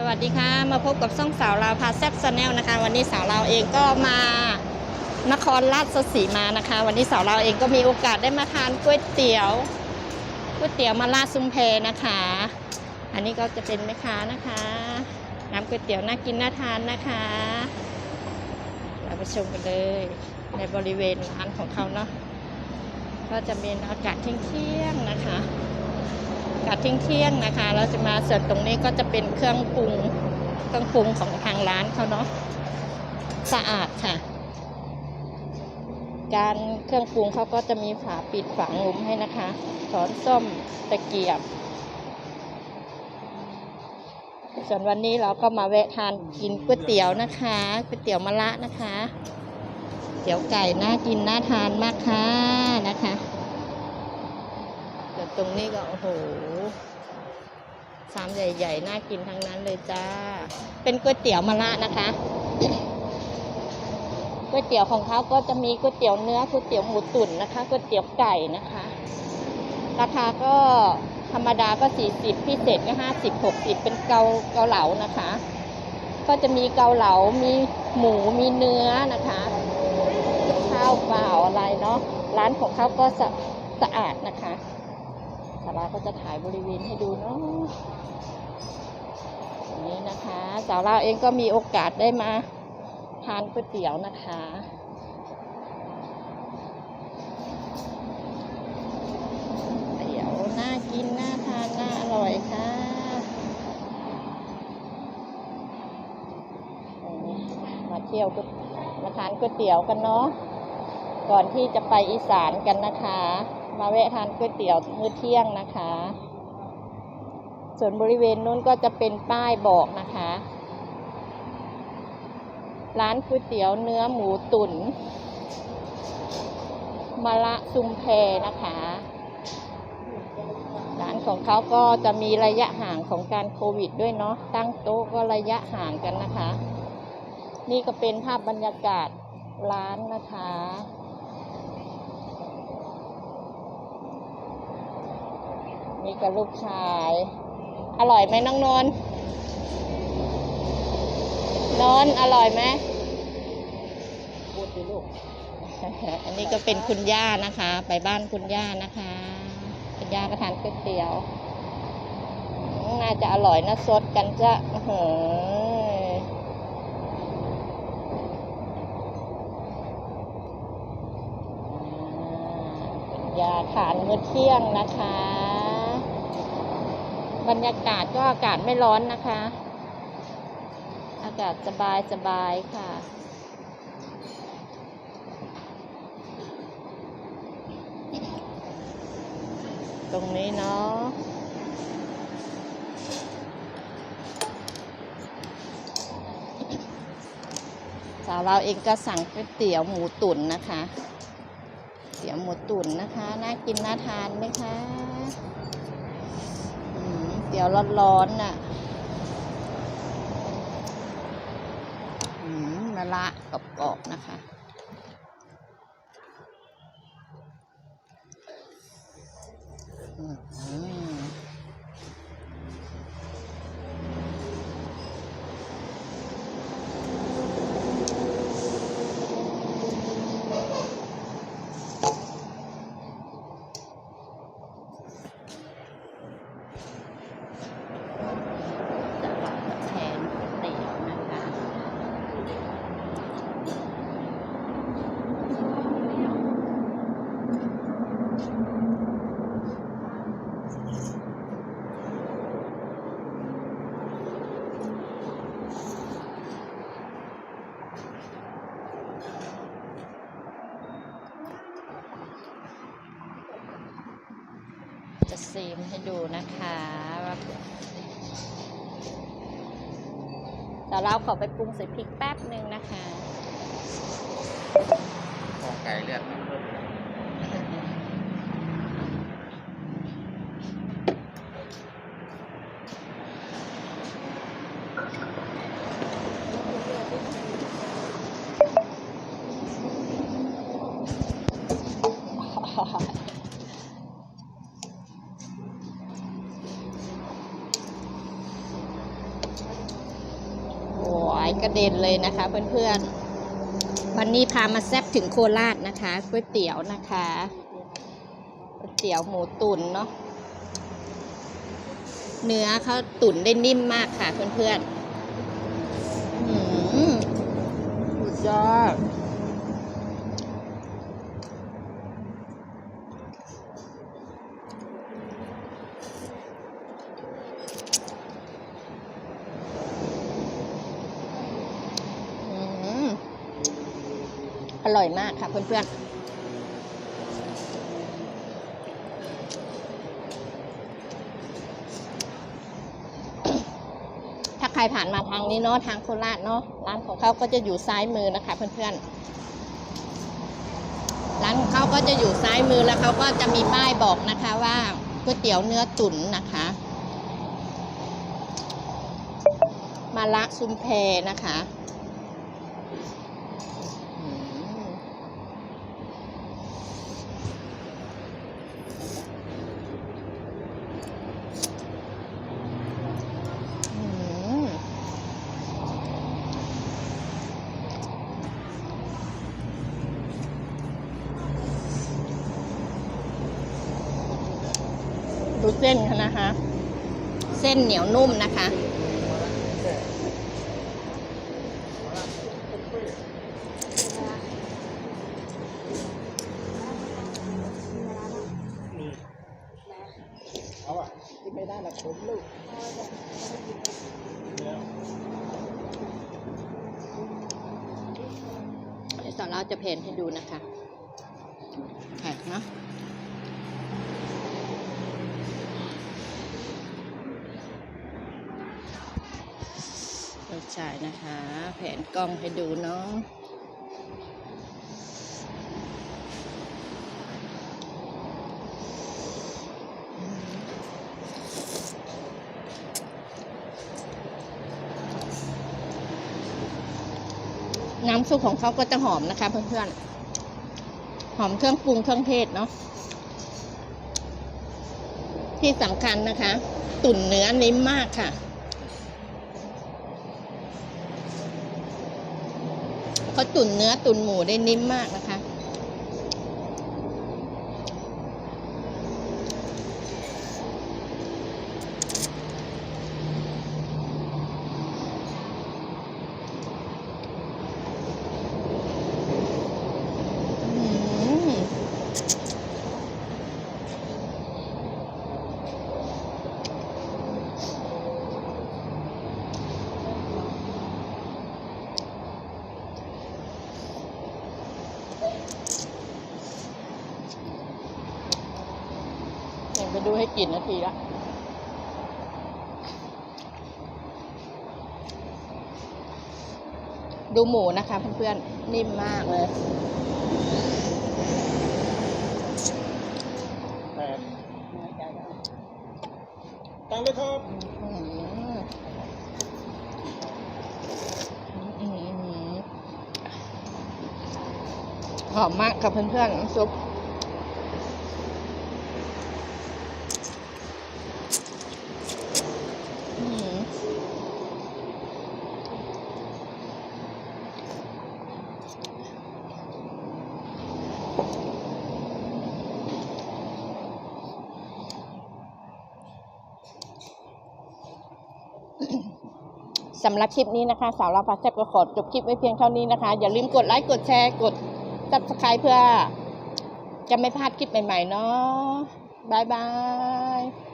สวัสดีค่ะมาพบกับช่องสาวลาวพาแซ่บชาแนลนะคะ วันนี้สาวลาวเองก็มานครราชสีมานะคะ วันนี้สาวลาวเองก็มีโอกาสได้มาทานก๋วยเตี๋ยวก๋วยเตี๋ยวมาลาซุ้มเพนะคะ อันนี้ก็จะเป็นแม่ค้านะคะ น้ำก๋วยเตี๋ยวน่ากินน่าทานนะคะ เราไปชมกันเลยในบริเวณร้านของเขาเนาะก็จะเป็นอากาศเที่ยงๆนะคะ อากาศเที่ยงๆนะคะ เราจะมาเสิร์ฟตรงนี้ก็จะเป็นเครื่องปรุงเครื่องปรุงของทางร้านเขาเนาะสะอาดค่ะ การเครื่องปรุงเขาก็จะมีฝาปิดฝางุมให้นะคะช้อนส้มตะเกียบ ส่วนวันนี้เราก็มาแวะทานกินก๋วยเตี๋ยวนะคะก๋วยเตี๋ยวมะระนะคะ เตี๋ยวไก่น่ากินน่าทานมากค่ะนะคะ ตรงนี้ก็โอ้โหชามใหญ่ๆ น่ากินทั้งนั้นเลยจ้า เป็นก๋วยเตี๋ยวมะระนะคะ ก๋วยเตี๋ยวของเขาก็จะมีก๋วยเตี๋ยวเนื้อ ก๋วยเตี๋ยวหมูตุ๋นนะคะ ก๋วยเตี๋ยวไก่นะคะ ราคาก็ธรรมดาก็ 40 พิเศษก็ 50 60 เป็นเกาเกาเหลานะคะ ก็จะมีเกาเหลา มีหมู มีเนื้อนะคะ ข้าวเปล่าอะไรเนาะ ร้านของเขาก็สะสะอาดนะคะาราก็จะถ่ายบริเวณให้ดูเนาะอย่างนี้นะคะสาวเราวเองก็มีโอกาสได้มาทานก๋วยเตี๋ยวนะคะเตี๋ยวน่ากินน่าทานน่าอร่อยค่ะมาเที่ยวก็มาทานก๋วยเตี๋ยวกันเนาะก่อนที่จะไปอีสานกันนะคะ มาแวะทานก๋วยเตี๋ยวมื้อเที่ยงนะคะ ส่วนบริเวณนู้นก็จะเป็นป้ายบอกนะคะ ร้านก๋วยเตี๋ยวเนื้อหมูตุ๋นมะละซุมแพนะคะ ร้านของเขาก็จะมีระยะห่างของการโควิดด้วยเนาะ ตั้งโต๊ะก็ระยะห่างกันนะคะ นี่ก็เป็นภาพบรรยากาศร้านนะคะ นี่กับลูกชาย อร่อยไหมน้องนนท์นนท์อร่อยไหมพูดสิลูก อันนี้ก็เป็นคุณย่านะคะ ไปบ้านคุณย่านะคะ คุณย่าก็ทานก๋วยเตี๋ยวอืมน่าจะอร่อยนะสดกันจะอื้อหืออ่าคุณย่าทานมื้อเที่ยงนะคะ บรรยากาศก็อากาศไม่ร้อนนะคะ อากาศสบายสบายค่ะตรงนี้เนาะสาวเราเองก็สั่งก๋วยเตี๋ยวหมูตุ๋นนะคะ เตี๋ยวหมูตุ๋นนะคะ น่ากินน่าทานไหมคะ เตี๋ยวร้อนๆน่ะมมะละกรอบๆนะคะ อืมจะรับแทนก๋วยเตี๋ยวนะคะ จะ ซีมให้ดูนะคะแต่เราขอไปปรุงใส่พริกแป๊บหนึ่งนะคะ พอไก่เลือดมันเพิ่ม อายกระเด็นเลยนะคะ เพื่อนๆ วันนี้พามาแซ่บถึงโคราชนะคะก๋วยเตี๋ยวนะคะก๋วยเตี๋ยวหมูตุ๋นเนาะเนื้อเขาตุ๋นได้นิ่มมากค่ะเพื่อนๆอืมสุดยอด อร่อยมากค่ะเพื่อนๆถ้าใครผ่านมาทางนี้เนาะทางโคราชเนาะร้านของเขาก็จะอยู่ซ้ายมือนะคะ เพื่อนๆ ร้านของเขาก็จะอยู่ซ้ายมือแล้วเขาก็จะมีป้ายบอกนะคะว่าก๋วยเตี๋ยวเนื้อตุ๋นนะคะ มาละซุมเพนะคะ ดูเส้นค่ะนะคะ เส้นเหนียวนุ่มนะคะ เอาอะกินไม่ได้ละขมลูกเดี๋ยวสอนเราจะเพนให้ดูนะคะแข็งเนาะ เราจ่ายนะคะ แผนกล้องให้ดูเนาะน้ำซุปของเขาก็จะหอมนะคะ เพื่อนๆ หอมเครื่องปรุงเครื่องเทศเนาะ ที่สำคัญนะคะ ตุ๋นเนื้อนิ่มมากค่ะ เขาตุ๋นเนื้อตุ๋นหมูได้นิ่มมากนะคะ ไปดูให้กี่นาทีละดูหมูนะคะเพื่อนๆ นิ่มมากเลยแปดตังค์เลยครับอืมอืมหอมมากกับเพื่อนๆน้ำซุป สำหรับคลิปนี้นะคะสาวเราพาแซ่บก็ขอจบคลิปไว้เพียงเท่านี้นะคะ อย่าลืมกดไลค์กดแชร์กด subscribe เพื่อ จะไม่พลาดคลิปใหม่ๆเนาะบายบาย